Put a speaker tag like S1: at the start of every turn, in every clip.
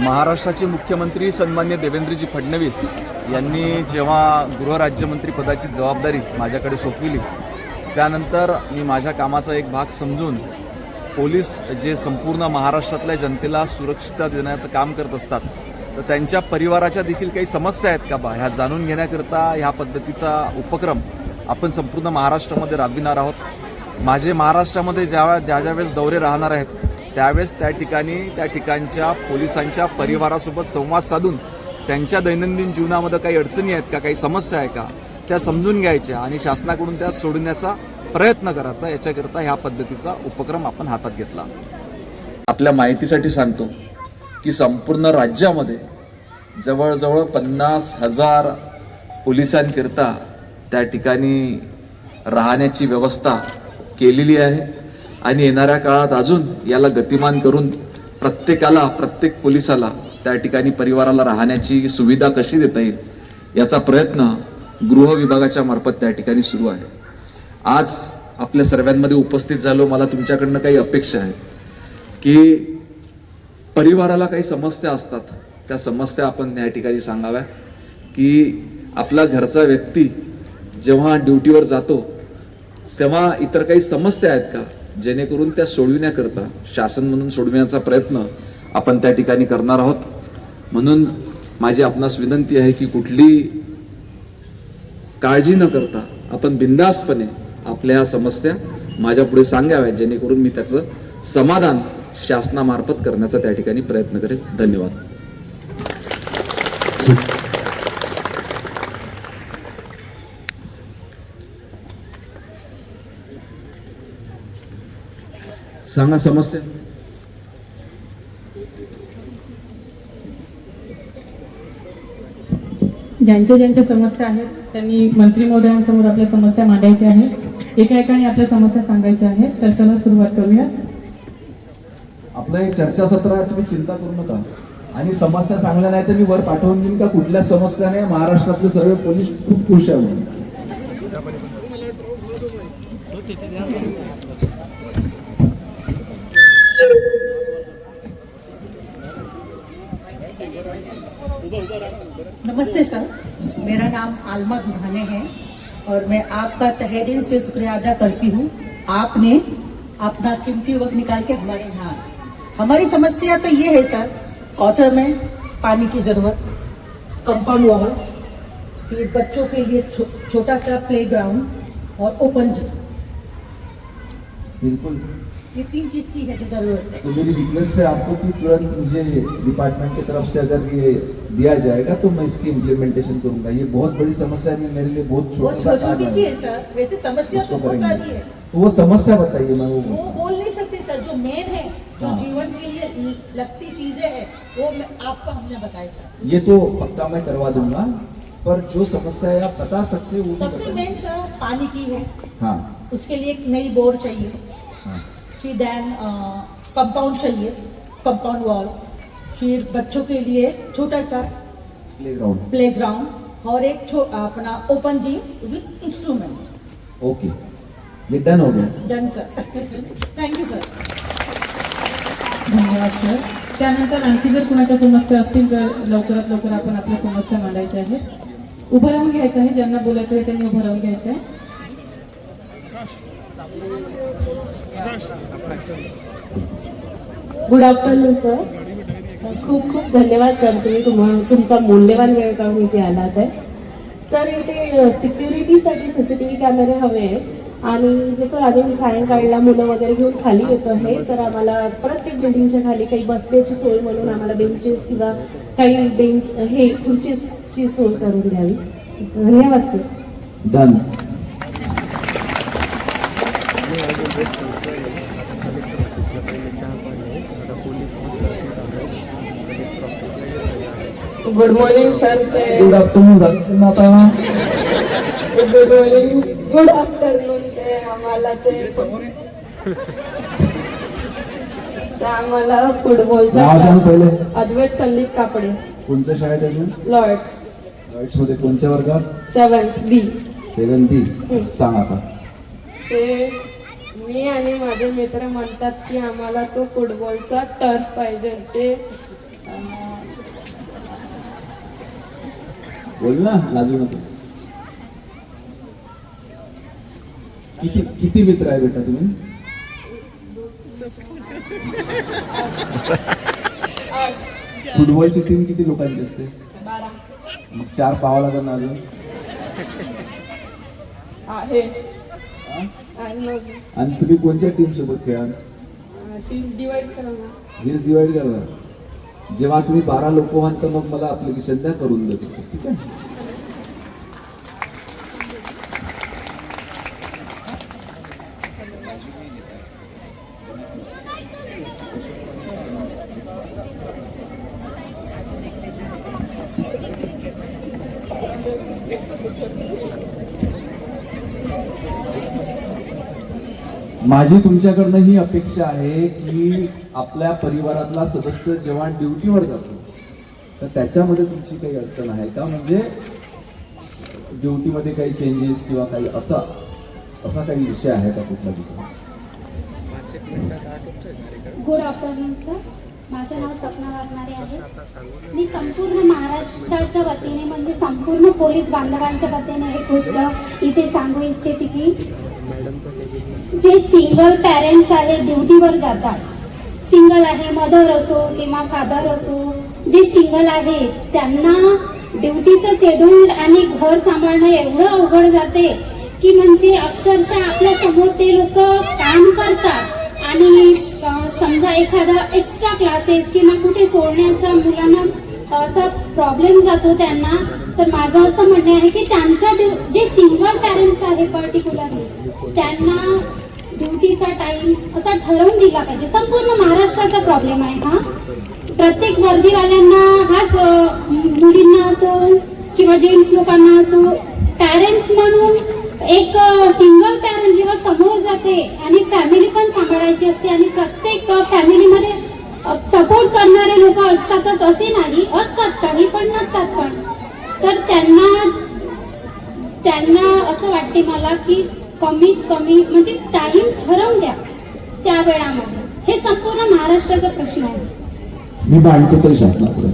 S1: महाराष्ट्राचे मुख्यमंत्री सन्मान्य देवेंद्रजी फडणवीस यांनी जेव्हा गृहराज्यमंत्री पदाची जबाबदारी माझ्याकडे सोपविली त्यानंतर मी माझ्या कामाचा एक भाग समजून पोलीस जे संपूर्ण महाराष्ट्रातल्या जनतेला सुरक्षितता देण्याचं काम करत असतात तर त्यांच्या परिवाराच्या देखील काही समस्या आहेत का बा? ह्या जाणून घेण्याकरता ह्या पद्धतीचा उपक्रम आपण संपूर्ण महाराष्ट्रामध्ये राबविणार आहोत. माझे महाराष्ट्रामध्ये ज्या ज्या ज्या वेळेस दौरे राहणार आहेत त्यावेळेस त्या ठिकाणी त्या ठिकाणच्या पोलिसांच्या परिवारासोबत संवाद साधून त्यांच्या दैनंदिन जीवनामध्ये काही अडचणी आहेत का काही समस्या आहे का त्या समजून घ्यायच्या आणि शासनाकडून त्या सोडण्याचा प्रयत्न करायचा. याच्याकरता ह्या पद्धतीचा उपक्रम आपण हातात घेतला. आपल्या माहितीसाठी सांगतो की संपूर्ण राज्यामध्ये जवळजवळ पन्नास हजार पोलिसांकरिता त्या ठिकाणी राहण्याची व्यवस्था केलेली आहे. आणि येणाऱ्या काळात अजून याला गतिमान करून प्रत्येकाला प्रत्येक पोलिसाला त्या ठिकाणी परिवाराला राहण्याची सुविधा कशी देता येईल याचा प्रयत्न गृह विभागाच्या मार्फत त्या ठिकाणी सुरू आहे. आज आपल्या सर्वांमध्ये उपस्थित झालो मला तुमच्याकडनं काही अपेक्षा आहे की परिवाराला काही समस्या असतात त्या समस्या आपण या ठिकाणी सांगाव्या की आपला घरचा व्यक्ती जेव्हा ड्युटीवर जातो तेव्हा इतर काही समस्या आहेत का? जेणेकरून त्या सोडविण्याकरता शासन म्हणून सोडविण्याचा प्रयत्न आपण त्या ठिकाणी करणार आहोत. म्हणून माझी आपणास विनंती आहे की कुठली काळजी न करता आपण बिंदास्तपणे आपल्या ह्या समस्या माझ्यापुढे सांगाव्यात जेणेकरून मी त्याचं समाधान शासनामार्फत करण्याचा त्या ठिकाणी प्रयत्न करेन. धन्यवाद. सांगा समस्या.
S2: ज्यांच्या ज्यांच्या समस्या आहेत त्यांनी मंत्री महोदयांसमोर आपल्या समस्या मांडायच्या आहेत. एका एकाने आपल्या समस्या सांगायच्या आहेत तर चला सुरुवात करूया.
S3: आपलं हे चर्चासत्र आहे तुम्ही चिंता करू नका. आणि समस्या सांगल्या नाही तर मी वर पाठवून देईन का कुठल्या समस्याने महाराष्ट्रातले सर्व पोलीस खूप खुश आहे म्हणून.
S4: नमस्ते सर। मेरा नाम आलमा दुधाने है और मैं आपका तहे दिल से शुक्रिया अदा करती हूँ। आपने अपना कीमती वक्त निकाल के हमारे यहाँ हमारी समस्या तो ये है सर क्वार्टर में पानी की ज़रूरत कंपाउंड वॉल फिर बच्चों के लिए छो, छोटा सा प्ले ग्राउंड और ओपन जिम।
S3: बिल्कुल।
S4: ये तीन चीज़ की है ज़रूरत है।
S3: तो मेरी रिक्वेस्ट है आपको कि तुरंत मुझे डिपार्टमेंट की तरफ़ से अगर ये दिया जाएगा तो मैं इसकी इम्प्लीमेंटेशन करूँगा। ये बहुत बड़ी समस्या नहीं मेरे लिए बहुत छोटी सी है।
S4: सर वैसे समस्या तो बहुत सारी है।
S3: तो वो समस्या बताइए मैं वो
S4: वो बोल नहीं सकते सर जो मेन है जो
S3: हाँ।
S4: जीवन के लिए लगती चीज़ें हैं वो आपको हमने बताया सर
S3: ये तो पक्का मैं करवा दूँगा पर जो समस्या है आप बता सकते हो
S4: सबसे मेन सर पानी की है।
S3: हाँ।
S4: उसके लिए एक नई बोर चाहिए।
S3: हाँ।
S4: फिर देन कंपाउंड चाहिए कंपाउंड वॉल फिर बच्चों के लिए छोटा सा
S3: प्लेग्राउंड
S4: प्ले ग्राउंड और एक छो- अपना open gym with instrument
S3: okay ये डन हो गया.
S4: Done sir thank you sir
S2: धन्यवाद सर त्यानंतर आणखी जर कुणाच्या समस्या असतील तर लवकरात लवकर आपण आपल्या समस्या मांडायच्या आहेत. उभं राहून घ्यायचं आहे ज्यांना बोलायचं आहे त्यांनी उभं राहून घ्यायचं आहे.
S5: गुड आफ्टरनून सर खूप खूप धन्यवाद सर तुम्ही तुम्हाला तुमचा मूल्यवान वेळ काढून इथे आलात आहे. सर इथे सिक्युरिटीसाठी सी सी टी व्ही कॅमेरे हवे आहेत. आणि जसं आधी सायंकाळला मुलं वगैरे घेऊन खाली येत आहे तर आम्हाला प्रत्येक बिल्डिंगच्या खाली काही बसण्याची सोय म्हणून आम्हाला बेंचेस किंवा काही बेंच हे खुर्चीची सोय करून द्यावी. धन्यवाद sir
S3: done
S5: good morning sir
S3: good afternoon आता
S5: गुड मॉर्निंग गुड आफ्टरनून ते आम्हाला ते. आम्हाला फुटबॉलचा अद्वैत संदीप कापडे.
S3: कोणत्या शाळेत आहे?
S5: लॉर्ड्स
S3: राईट्समध्ये कोणत्या वर्गात?
S5: सेवन बी
S3: सेवन बी सांग आता.
S5: ते मी आणि माझे मित्र म्हणतात की आम्हाला तो फुटबॉलचा टर्फ पाहिजे ते
S1: बोल ना लाजू किती किती मित्र आहे बेटा तुम्ही? फुटबॉलची टीम किती लोकांची असते? चार पावा लागणार अजून?
S6: आणि
S1: तुम्ही कोणत्या टीम सोबत खेळा
S6: फीज डिवाइड करा ना
S1: वीस डिवाइड करणार. जेव्हा तुम्ही बारा लोक व्हाल तर मग मला अप्लिकेशन द्या करून देतो. ठीक आहे? माझी तुमच्याकडनं ही अपेक्षा आहे की आपल्या परिवारातला सदस्य जेव्हा ड्युटीवर जातो तर त्याच्यामध्ये तुमची काही अडचण आहे का? म्हणजे ड्युटीमध्ये काही चेंजेस किंवा काही असा असा काही विषय आहे का कुठला दुसरा?
S7: Good afternoon sir. माझं नाव सपना वागणारे आहे. मी संपूर्ण महाराष्ट्राच्या वतीने म्हणजे संपूर्ण पोलीस बांधवांच्या वतीने एक गोष्ट इथे सांगू इच्छिते की जे सिंगल पॅरेंट्स आहे ड्युटीवर जातात. सिंगल आहे मदर असो किंवा फादर असो जे सिंगल आहे त्यांना ड्युटीचं शेड्यूल आणि घर सांभाळणं एवढं अवघड जाते की म्हणजे अक्षरशः आपल्यासमोर ते लोक काम करतात. आणि समजा एखादा एक्स्ट्रा क्लासेस किंवा कुठे सोडण्याचा मुलांना असा प्रॉब्लेम जातो त्यांना तर माझं असं म्हणणं आहे की त्यांच्या जे सिंगल पॅरेंट्स आहे पर्टिक्युलरली त्यांना ड्युटीचा टाइम असा ठरवून दिला पाहिजे. संपूर्ण महाराष्ट्राचा प्रॉब्लेम आहे हा. प्रत्येक वर्दीवाल्यांना हाच मुलींना असो किंवा जेंट्स लोकांना असो पॅरेंट्स म्हणून एक सिंगल पॅरेंट जेव्हा समोर जाते आणि फॅमिली पण सांभाळायची असते आणि प्रत्येक फॅमिलीमध्ये सपोर्ट करणारे लोक असतातच असे नाही. असतात काही पण नसतात पण. तर त्यांना त्यांना असं वाटते मला की कमीत कमी म्हणजे टाइम ठरवून द्या त्या वेळामध्ये. हे संपूर्ण महाराष्ट्राचा प्रश्न आहे.
S1: मी मांडतो तरी शासनापुढे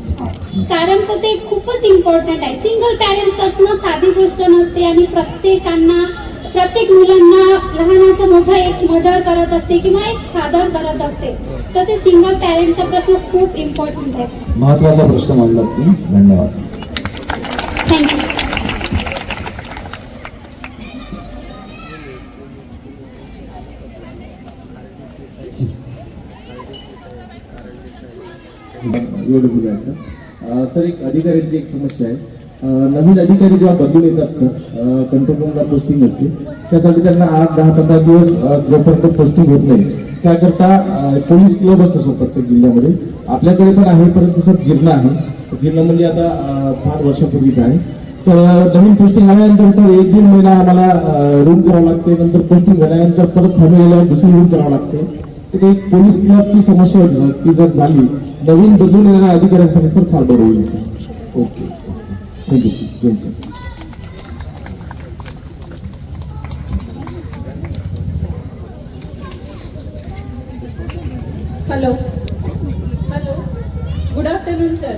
S7: कारण तर ते खूपच इम्पॉर्टंट आहे. सिंगल पॅरेंट्स असणं साधी गोष्ट नसते आणि प्रत्येकांना प्रत्येक मुलांना लहानाचं मोठं एक मदर करत असते किंवा एक फादर करत असते. तर ते सिंगल पॅरेंटचा प्रश्न खूप इम्पॉर्टंट आहे.
S1: महत्त्वाचा प्रश्न मांडला तुम्ही. धन्यवाद.
S7: थँक्यू
S1: एवढं बोलायचं सर एक अधिकाऱ्यांची एक समस्या आहे. नवीन अधिकारी जेव्हा बदलून येतात सर कंट्रोल रूमला पोस्टिंग असते त्यासाठी त्यांना आठ दहा पंधरा दिवस जोपर्यंत पोस्टिंग होत नाही. त्याकरता पोलीस क्लब असतो सर प्रत्येक जिल्ह्यामध्ये. आपल्याकडे पण आहे परंतु सर जिल्हा आहे. जिल्हा म्हणजे आता फार वर्षापूर्वीच आहे. तर नवीन पोस्टिंग आल्यानंतर सर एक दीड महिना आम्हाला रूम करावं लागते नंतर पोस्टिंग झाल्यानंतर परत फॅमिलीला दुसरी रूम करावं लागते. तर ते पोलीस क्लबची समस्या होती ती जर झाली नवीन बदलून येणाऱ्या अधिकाऱ्यांसाठी सर फार बरं होईल sir. Okay. Thank you sir Jai sir
S6: hello hello good afternoon sir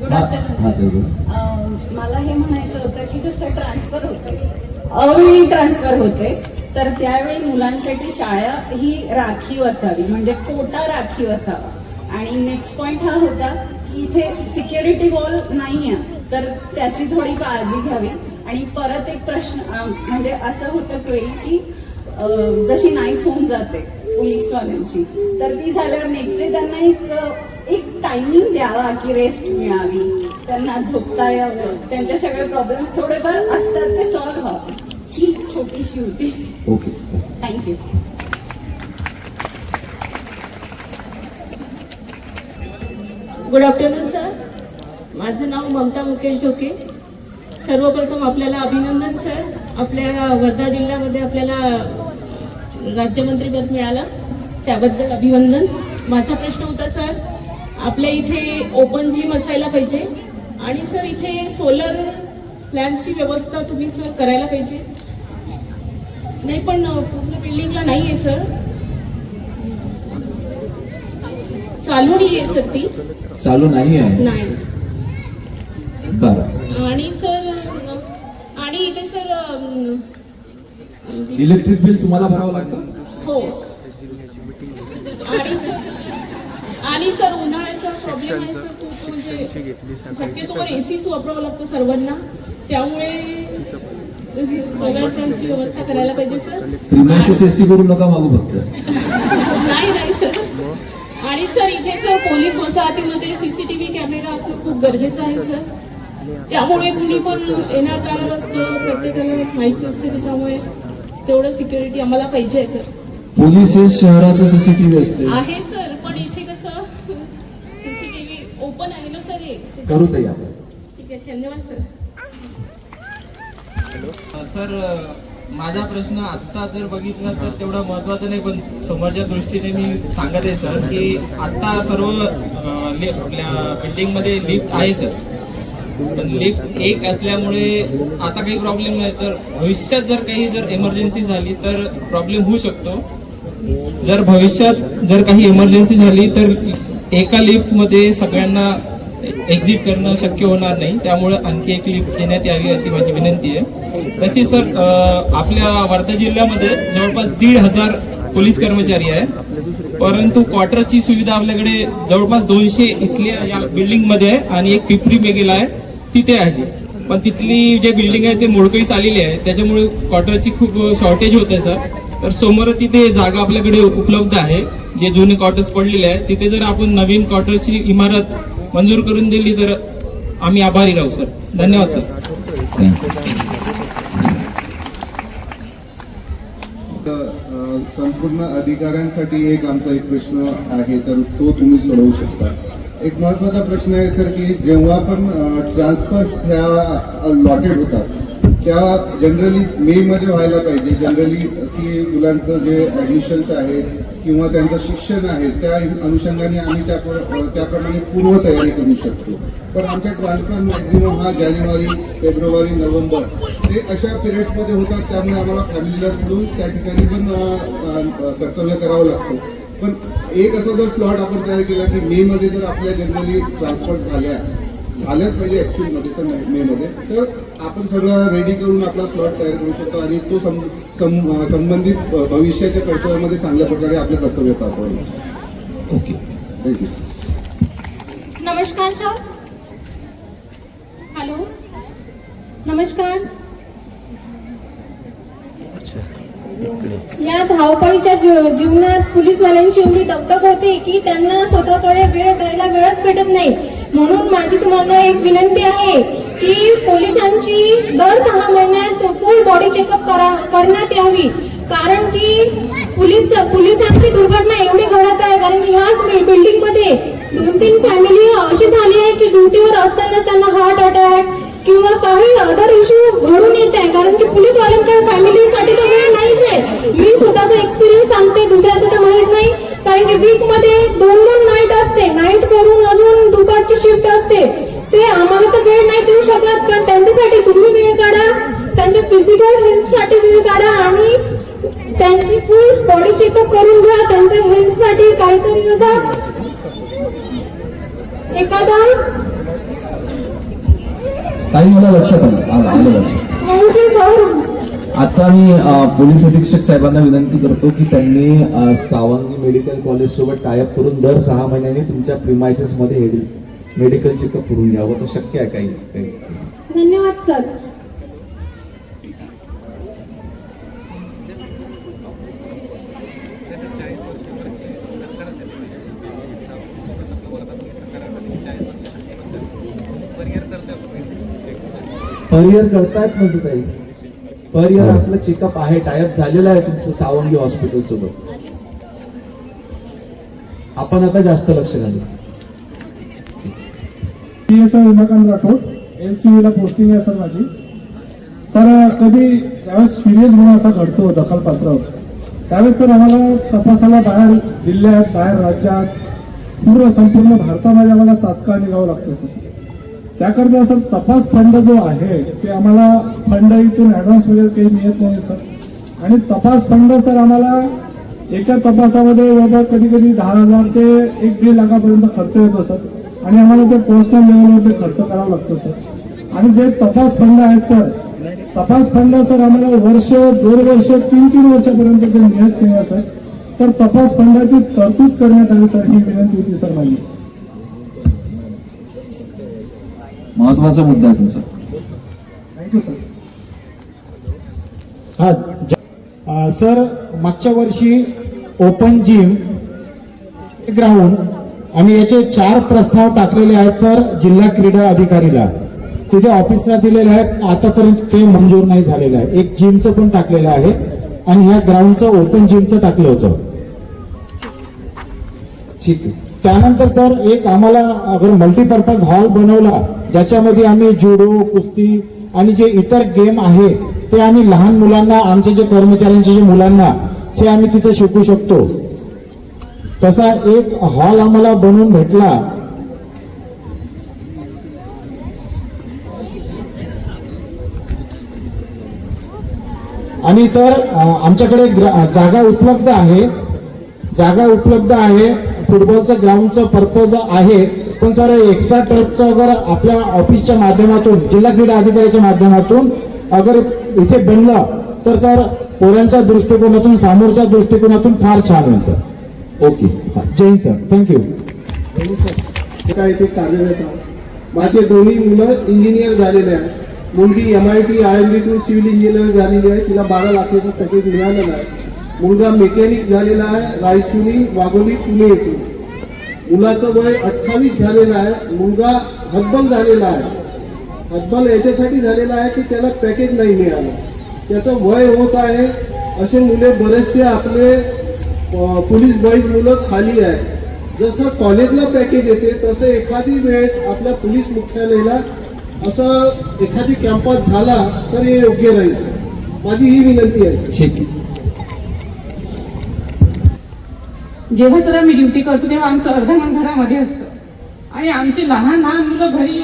S6: good afternoon sir मला हे म्हणायचं होतं की जसं ट्रान्सफर होते अवेळी ट्रान्सफर होते तर त्यावेळी मुलांसाठी शाळा ही राखीव असावी म्हणजे कोटा राखीव असावा. आणि नेक्स्ट पॉईंट हा होता की इथे सिक्युरिटी वॉल नाही आहे तर त्याची थोडी काळजी घ्यावी. आणि परत एक प्रश्न म्हणजे असं होतं क्वेरी की जशी नाईट होऊन जाते पोलीसवाल्यांची तर ती झाल्यावर नेक्स्ट डे त्यांना एक एक टायमिंग द्यावा की रेस्ट मिळावी. त्यांना झोपता यावं. त्यांचे सगळे प्रॉब्लेम्स थोडेफार असतात ते सॉल्व्ह व्हावे. ही छोटीशी होती
S1: okay
S6: thank you
S5: good afternoon sir माझं नाव ममता मुकेश ढोके. सर्वप्रथम आपल्याला अभिनंदन सर आपल्या वर्धा जिल्ह्यामध्ये आपल्याला राज्यमंत्रीपद मिळालं. त्याबद्दल अभिनंदन. माझा प्रश्न होता सर आपल्या इथे ओपन जिम असायला पाहिजे आणि सर इथे सोलर प्लॅनची व्यवस्था तुम्ही सर करायला पाहिजे. नाही पण पूर्ण बिल्डिंगला नाही आहे सर. चालू नाही आहे सर ती.
S1: चालू नाही आहे
S5: नाही.
S1: बरं.
S5: आणि सर आणि इथे सर अं,
S1: इलेक्ट्रिक बिल तुम्हाला भरावं लागतं?
S5: हो. आणि सर आणि सर उन्हाळ्याचा प्रॉब्लेम आहे सर खूप म्हणजे शक्यतोवर एसीच वापरावं लागतं सर्वांना. त्यामुळे सगळ्यांची व्यवस्था करायला पाहिजे सर.
S1: नका मागू फक्त.
S5: नाही नाही सर. आणि सर इथे सर पोलीस वसाहतीमध्ये सीसीटीव्ही कॅमेरा असणं खूप गरजेचं आहे सर. त्यामुळे कुणी पण येणार जाणार असतं प्रत्येकाला माहिती असते त्याच्यामुळे तेवढं सिक्युरिटी आम्हाला पाहिजे आहे सर.
S1: पोलीस हे शहराचं सीसीटीव्ही असते.
S5: आहे सर पण इथे कसं सीसीटीव्ही ओपन आहे ना सर हे.
S1: करू ताई आपण
S5: ठीक आहे धन्यवाद सर.
S8: सर माझा प्रश्न आत्ता जर बघितला तर तेवढा महत्त्वाचा नाही पण समोरच्या दृष्टीने मी सांगत आहे सर की आत्ता सर्व अ, आपल्या बिल्डिंगमध्ये लिफ्ट आहे सर. पण लिफ्ट एक असल्यामुळे आता काही प्रॉब्लेम नाही सर. भविष्यात जर काही जर इमर्जन्सी झाली तर प्रॉब्लेम होऊ शकतो. जर भविष्यात जर काही इमर्जन्सी झाली तर एका लिफ्टमध्ये सगळ्यांना एक्झिट करणं शक्य होणार नाही. त्यामुळे आणखी एक लिफ्ट देण्यात यावी अशी माझी विनंती आहे. तशी सर आपल्या वर्धा जिल्ह्यामध्ये जवळपास दीड हजार पोलीस कर्मचारी आहे. परंतु क्वार्टरची सुविधा आपल्याकडे जवळपास दोनशे इथल्या या बिल्डिंगमध्ये आहे आणि एक पिपरी मेगेला आहे. तिथे आहे. पण तिथली जे बिल्डिंग आहे ते मोडकळीस आलेली आहे. त्याच्यामुळे क्वार्टरची खूप शॉर्टेज होते सर. तर समोरच इथे जागा आपल्याकडे उपलब्ध आहे. जे जुने क्वार्टर्स पडलेले आहे तिथे जर आपण नवीन क्वार्टरची इमारत मंजूर करून दिली तर आम्ही आभारी राहू सर. धन्यवाद सर.
S9: संपूर्ण अधिकाऱ्यांसाठी एक आमचा एक प्रश्न आहे सर. तो तुम्ही सोडवू शकता. एक महत्त्वाचा प्रश्न आहे सर की जेव्हा पण ट्रान्सफर्स ह्या लॉटेड होतात त्या जनरली मे मध्ये व्हायला पाहिजे. जनरली की मुलांचं जे ऍडमिशन्स आहे किंवा त्यांचं शिक्षण आहे त्या अनुषंगाने आम्ही त्या त्याप्रमाणे पूर्वतयारी करू शकतो. पण आमच्या ट्रान्सफर मॅक्झिमम हा जानेवारी फेब्रुवारी नोव्हेंबर ते अशा पिरियड्समध्ये होतात त्यामुळे आम्हाला फॅमिलीला मिळून त्या ठिकाणी पण कर्तव्य करावं लागतं. पण एक असा जर स्लॉट आपण तयार केला की मे मध्ये जर आपल्या जनरली ट्रान्सफर झाल्या झाल्याच पाहिजे ॲक्च्युअलमध्ये सर मेमध्ये तर आपण सगळं रेडी करून आपला स्लॉट तयार करू शकतो आणि तो सं- सं- संबंधित भविष्याच्या कर्तव्यामध्ये चांगल्या प्रकारे आपलं कर्तव्य पार पाडू
S1: ओके.
S9: थँक्यू सर
S10: नमस्कार सर हॅलो नमस्कार. या धावपळीच्या जीव- जीवनात पोलीसवाल्यांची एवढी दगदग होते की त्यांना स्वतःकडे वेळ द्यायला वेळच भेटत नाही. म्हणून माझी तुम्हाला एक विनंती आहे की पोलिसांची दर सहा महिन्यात फुल बॉडी चेकअप करा करण्यात यावी. कारण की पोलीस पोलिसांची दुर्घटना एवढी घडत आहे कारण की ह्याच बिल्डिंगमध्ये दोन तीन फॅमिली अशी झाली आहे की ड्युटीवर असताना त्यांना हार्ट अटॅक किंवा काही अदर इश्यू घडून येत आहे. कारण की पोलीसवाल्यांकडे फॅमिलीसाठी तर वेळ नाहीच आहे. मी स्वतःचा एक्सपिरियन्स सांगते दुसऱ्याचं तर माहीत नाही. कारण की वीकमध्ये दोन दोन नाईट असते नाईट करून अजून दुपारची शिफ्ट असते ते आम्हाला तर वेळ नाही देऊ शकत पण त्यांच्यासाठी तुम्ही वेळ काढा त्यांच्या फिजिकल हेल्थसाठी वेळ काढा आणि त्यांची फुल बॉडी चेकअप करून घ्या त्यांच्या हेल्थसाठी एखादा
S1: ताई मला लक्षात आलं लक्षात आता मी पोलीस अधीक्षक साहेबांना विनंती करतो की त्यांनी सावंगी मेडिकल कॉलेज सोबत टायअप करून दर सहा महिन्यांनी तुमच्या प्रिमायसेस मध्ये हेडी मेडिकल चेकअप करून घ्यावं. तर शक्य आहे काही काही?
S10: धन्यवाद सर.
S1: परियर करतायत म्हणजे काही परियर आपलं चेकअप आहे टायअप झालेलं आहे तुमचं सावंगी हॉस्पिटल सोबत. आपण आता जास्त लक्ष घालू.
S11: P S I Umakant Rathod L C ला पोस्टिंग आहे सर माझी. सर कधी ज्यावेळेस सिरियस गुन्हा असा घडतो दखलपात्र त्यावेळेस सर आम्हाला तपासाला बाहेर जिल्ह्यात बाहेर राज्यात पूर्ण संपूर्ण भारतामध्ये आम्हाला तात्काळ निघावं लागतं सर. त्याकरता सर तपास फंड जो आहे ते आम्हाला फंड इथून ऍडव्हान्स वगैरे काही मिळत नाही सर. आणि तपास फंड सर आम्हाला एका तपासामध्ये जवळपास कधी कधी दहा हजार ते एक दीड लाखापर्यंत खर्च येतो सर. आणि आम्हाला ते पर्सनल लेवलवर ते खर्च करावा लागतो सर. आणि जे तपास फंड आहेत सर तपास फंड सर आम्हाला वर्ष दोन वर्ष तीन तीन वर्षापर्यंत ते मिळत नाही सर. तर तपास फंडाची तरतूद करण्यात आली सर ही विनंती होती सर माझी.
S1: महत्त्वाचा मुद्दा आहे तुमचा.
S11: थँक्यू सर
S12: हा सर मागच्या वर्षी ओपन जिम ग्राउंड आणि याचे चार प्रस्ताव टाकलेले आहेत सर जिल्हा क्रीडा अधिकारीला. तिथे ऑफिसला दिलेले आहेत आतापर्यंत ते मंजूर नाही झालेलं आहे एक जिमचं पण टाकलेलं आहे आणि ह्या ग्राउंडचं ओपन जिमचं टाकलं होतं. ठीक आहे. त्यानंतर सर एक आम्हाला अगर मल्टीपर्पज हॉल बनवला ज्याच्यामध्ये आम्ही जुडो कुस्ती आणि जे इतर गेम आहे ते आम्ही लहान मुलांना आमचे जे कर्मचाऱ्यांचे जे मुलांना ते आम्ही तिथे शिकू शकतो. तसा एक हॉल आम्हाला बनवून भेटला. आणि सर आमच्याकडे जागा उपलब्ध आहे. जागा उपलब्ध आहे. फुटबॉलचं ग्राउंडचं पर्पज आहे. पण सर एक्स्ट्रा टर्फचं अगर आपल्या ऑफिसच्या माध्यमातून जिल्हा क्रीडा अधिकाऱ्याच्या माध्यमातून अगर इथे बनलं तर सर पोरांच्या दृष्टिकोनातून समोरच्या दृष्टिकोनातून फार छान होईल सर ओके जय सर थँक्यू
S11: काय ते कार्यरत आहे माझे दोन्ही मुलं इंजिनियर झालेले आहेत. मुलगी M I T I M D to civil engineer झालेली आहे. तिला बारा लाखाचं पॅकेज मिळालेलं आहे. मुलगा मेकॅनिक झालेला आहे रायसुनी वाघोली पुणे येथून. मुलाचं वय अठ्ठावीस झालेलं आहे मुलगा हतबल झालेला आहे. हतबल याच्यासाठी झालेला आहे की त्याला पॅकेज नाही मिळालं. त्याचं वय होत आहे असे मुले बरेचसे आपले पोलीस बॉईज मुलं खाली आहे जसं कॉलेजला पॅकेज येते तसं एखादी वेळेस आपल्या पोलीस मुख्यालयाला असं एखादी कॅम्पस झाला तर हे योग्य राहील माझी ही विनंती आहे.
S2: जेव्हा सुद्धा मी ड्युटी करतो तेव्हा आमचं अर्धमन घरामध्ये असतं. आणि आमची लहान लहान मुलं घरी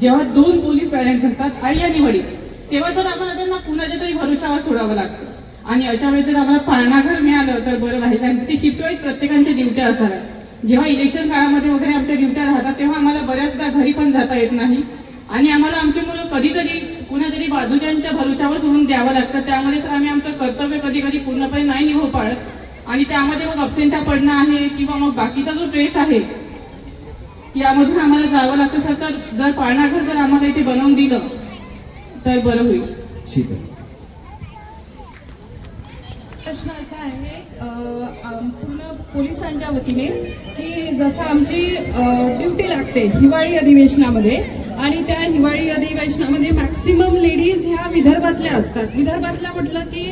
S2: जेव्हा दोन पोलीस पॅरेंट्स असतात आई आणि वडील तेव्हा सर आम्हाला त्यांना कुणाच्या तरी भरोशावर सोडावं लागतं. आणि अशा वेळेस जर आम्हाला पाळणाघर मिळालं तर बरं राहील. आणि ते शिफ्टवाईज प्रत्येकांच्या ड्युट्या असाव्या जेव्हा इलेक्शन काळामध्ये वगैरे आमच्या ड्युट्या राहतात तेव्हा आम्हाला बऱ्याचदा घरी पण जाता येत नाही. आणि आम्हाला आमची मुलं कधीतरी कुणातरी बाजूच्यांच्या भरोशावर सोडून द्यावं लागतं. त्यामुळे सर आम्ही आमचं कर्तव्य कधी कधी पूर्णपणे नाही निभू पाळत. आणि त्यामध्ये मग अबसेंटा पडणं आहे किंवा मग बाकीचा जो ट्रेस आहे यामधून आम्हाला जावं लागतं सर तर जर पाळणाघर जर आम्हाला इथे बनवून दिलं तर बरं होईल.
S12: ठीक आहे.
S13: प्रश्न असा आहे पूर्ण पोलिसांच्या वतीने की जसं आमची ड्युटी लागते हिवाळी अधिवेशनामध्ये आणि त्या हिवाळी अधिवेशनामध्ये मॅक्सिमम लेडीज ह्या विदर्भातल्या असतात. विदर्भातल्या म्हटलं की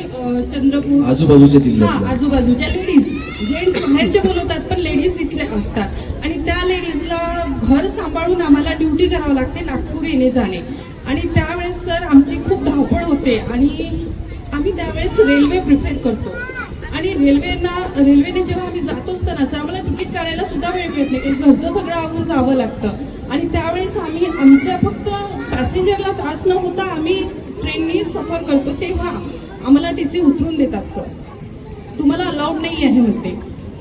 S13: चंद्रपूर
S1: आजूबाजूच्या
S13: हा आजूबाजूच्या लेडीज जेंट्स बाहेरचे बोलवतात पण लेडीज इथले असतात. आणि त्या लेडीजला घर सांभाळून आम्हाला ड्युटी करावं लागते नागपूर येणे जाणे. आणि त्यावेळेस सर आमची खूप धावपळ होते आणि आम्ही त्यावेळेस रेल्वे प्रिफेअर करतो. आणि रेल्वेना रेल्वेने जेव्हा आम्ही जातो असताना सर आम्हाला तिकीट काढायला सुद्धा वेळ मिळत नाही. घरचं सगळं आवरून जावं लागतं. आणि त्यावेळेस आम्ही आमच्या फक्त पॅसेंजरला त्रास न होता आम्ही ट्रेननी सफर करतो तेव्हा आम्हाला टी सी उतरून देतात सर तुम्हाला अलाउड नाही आहे म्हणते.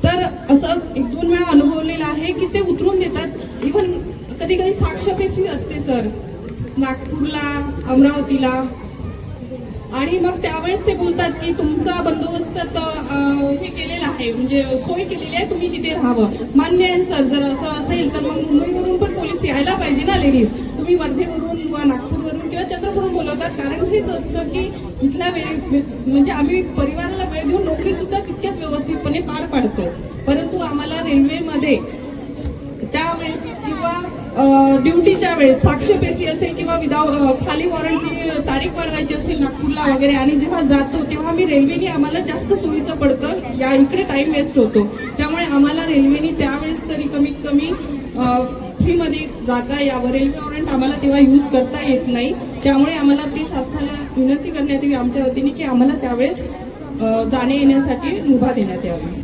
S13: तर असं एक दोन वेळा अनुभवलेलं आहे की ते उतरून देतात. इव्हन कधी कधी साक्षपेशी असते सर नागपूरला अमरावतीला. आणि मग त्यावेळेस ते बोलतात की तुमचा बंदोबस्त हे केलेला आहे. म्हणजे सोय केलेली आहे तुम्ही तिथे राहावं. मान्य आहे सर जर असं असेल तर मग मुंबईवरून पण पोलीस यायला पाहिजे ना लेडीज तुम्ही वर्धेवरून व नागपूरवरून किंवा चंद्रपूरवरून बोलवतात. कारण हेच असतं की इथल्या वेळी म्हणजे आम्ही परिवाराला वेळ देऊन नोकरी सुद्धा तितक्याच व्यवस्थितपणे पार पाडतो. परंतु आम्हाला रेल्वेमध्ये ड्युटीच्या वेळेस साक्षपेशी असेल किंवा विदाउ अ, खाली वॉरंटची तारीख वाढवायची असेल नागपूरला वगैरे आणि जेव्हा जातो तेव्हा आम्ही रेल्वेने आम्हाला जास्त सोयीचं पडतं. या इकडे टाइम वेस्ट होतो. त्यामुळे आम्हाला रेल्वेने त्यावेळेस तरी कमीत कमी फ्रीमध्ये जाता यावं. रेल्वे वॉरंट आम्हाला तेव्हा यूज करता येत नाही. त्यामुळे आम्हाला ते शासनाला विनंती करण्यात यावी आमच्या वतीने की आम्हाला त्यावेळेस जाणे येण्यासाठी मुभा देण्यात यावी.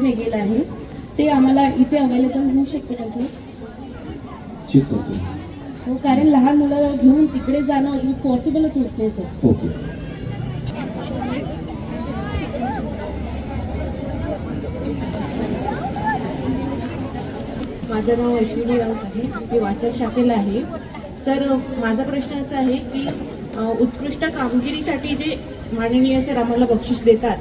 S5: वेगळं आहे. ते आम्हाला इथे अवेलेबल होऊ शकते का सर हो कारण लहान मुलाला घेऊन तिकडे जाणं पॉसिबलच होत नाही सर
S12: ओके.
S14: माझं नाव ऐश्वर्या राऊत आहे. मी वाचन शाखेला आहे. सर माझा प्रश्न असा आहे की उत्कृष्ट कामगिरीसाठी जे माननीय सर आम्हाला बक्षीस देतात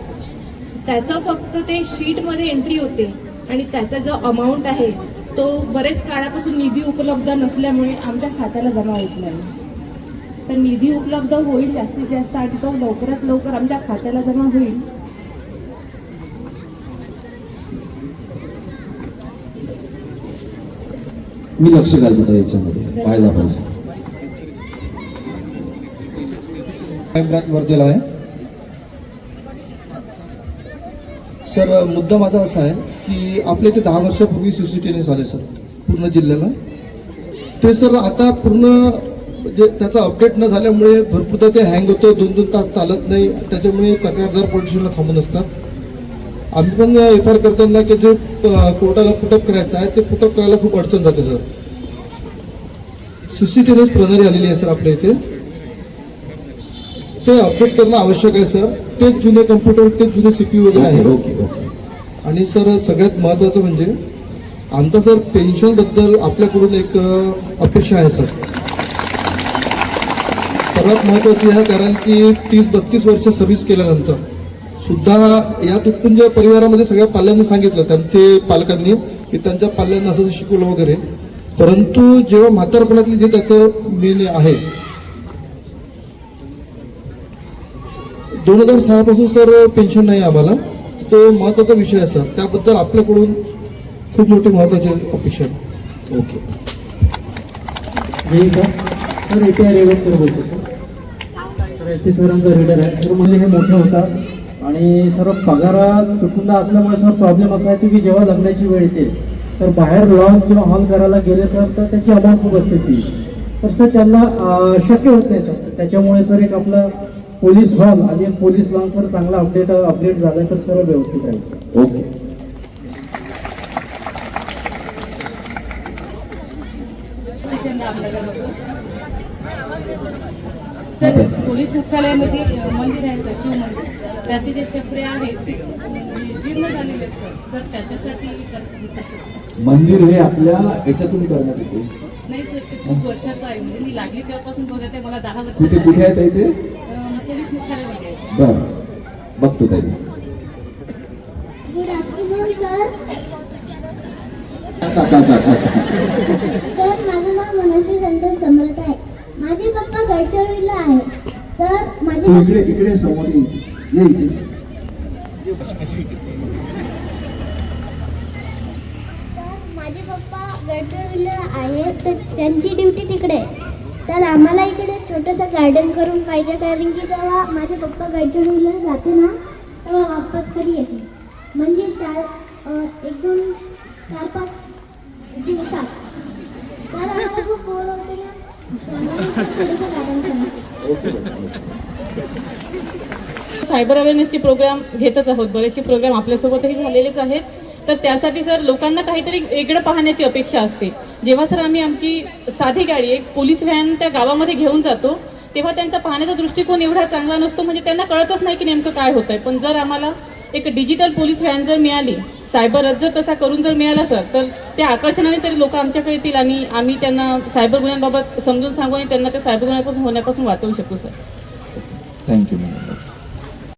S14: त्याचं फक्त ते शीटमध्ये एंट्री होते. आणि त्याचा जो अमाऊंट आहे तो बरेच काळापासून निधी उपलब्ध नसल्यामुळे आमच्या खात्याला जमा होत नाही. तर निधी उपलब्ध होईल जास्तीत जास्त आणि तो लवकरात लवकर आमच्या खात्याला जमा होईल.
S1: मी लक्ष घालतो याच्यामध्ये. पाहायला पाहिजे.
S15: आहे सर मुद्दा माझा असा आहे की आपल्या इथे दहा वर्षापूर्वी सी सी टी व्ही आले सर पूर्ण जिल्ह्याला. ते सर आता पूर्ण म्हणजे त्याचा अपडेट न झाल्यामुळे भरपूरदा ते हँग होतं दोन दोन तास चालत नाही त्याच्यामुळे तक्रारदार पोलीस थांबून असतात. आम्ही पण एफ आय आर करताना की जो कोर्टाला पुटअप करायचं आहे ते पुटअप करायला खूप अडचण जाते sir. C C T CCTV प्रणाली आलेली आहे सर आपल्या इथे. ते अपडेट करणं आवश्यक आहे सर. तेच जुने कम्प्युटर तेच जुने सीपीयू वगैरे आहे आणि सर सगळ्यात महत्त्वाचं म्हणजे आमचा सर पेन्शनबद्दल आपल्याकडून एक अपेक्षा आहे सर. सर्वात महत्त्वाची आहे कारण की तीस बत्तीस वर्ष सर्व्हिस केल्यानंतर सुद्धा या तुटपुंज परिवारामध्ये सगळ्या पाल्यांनी सांगितलं त्यांचे पालकांनी की त्यांच्या पाल्यांना असं असं शिकवलं वगैरे. परंतु जेव्हा म्हातारपणातली जे त्याचं मेन आहे दोन हजार सहापासून सर पेन्शन नाही आम्हाला. तो महत्त्वाचा विषय आहे सर त्याबद्दल आपल्याकडून खूप मोठी महत्वाची अपेक्षा
S1: okay.
S16: Sir sir A P R Revatkar बोलतो सर. एस पी सरांचा रीडर आहे. सर म्हणजे हे मोठं होतं. आणि सर पगारात तुटुंबा असल्यामुळे सर प्रॉब्लेम असा आहे की जेव्हा लग्नाची वेळ येते तर बाहेर लॉन किंवा हॉल करायला गेले तर त्याची अमाऊंट खूप असते ती. तर सर त्यांना शक्य होत नाही सर. त्याच्यामुळे सर एक आपला पोलीस हॉल आणि पोलीस लॉन सर चांगला अपडेट अपडेट झाला तर सर्व व्यवस्थित राहील. Sir
S1: okay.
S2: सर पोलीस मुख्यालयामध्ये मंदिर आहे सर शिव मंदिर. त्याचे जे छपरे आहेत ते जीर्ण झालेले आहेत सर. तर त्याच्यासाठी?
S1: मंदिर हे आपल्या याच्यातून करण्यात येते.
S2: नाही सर ते खूप वर्षाचं आहे. म्हणजे मी लागली तेव्हापासून बघत आहे मला दहा वर्ष
S1: कुठे आहे ते
S2: अं, पोलीस मुख्यालयामध्ये आहे सर
S1: बरं. बघतो टाका.
S17: सर माझं नाव मनस्वी संतोष समर्थ आहे. माझे पप्पा गडचिरोलीला आहे तर माझे
S1: इकडे इकडे समोर ये. इथे.
S17: तर माझे पप्पा गडचिरोलीला आहे. तर त्यांची ड्युटी तिकडे आहे. तर आम्हाला इकडे छोटंसं गार्डन करून पाहिजे कारण की जेव्हा माझे पप्पा गडचिरोलीला जाते ना तेव्हा वापस घरी येते. म्हणजे चार एक दोन चार पाच दिवसात. तर आम्हाला खूप बोर होते ना
S2: सायबर अवेअरनेसचे प्रोग्राम घेतच आहोत. बरेचसे प्रोग्राम आपल्यासोबतही झालेलेच आहेत. तर त्यासाठी सर लोकांना काहीतरी वेगळं पाहण्याची अपेक्षा असते. जेव्हा सर आम्ही आमची साधी गाडी एक पोलीस व्हॅन त्या गावामध्ये घेऊन जातो तेव्हा त्यांचा पाहण्याचा दृष्टिकोन एवढा चांगला नसतो म्हणजे त्यांना कळतच नाही की नेमकं काय होतंय. पण जर आम्हाला एक डिजिटल पोलीस व्हॅन जर मिळाली सायबरच जर तसा करून जर मिळाला सर तर त्या आकर्षणाने तरी लोक आमच्याकडे येतील आणि आम्ही त्यांना सायबर गुन्ह्यांबाबत समजून सांगू आणि त्यांना त्या सायबर गुन्ह्यापासून होण्यापासून वाचवू शकू सर.
S1: Thank you madam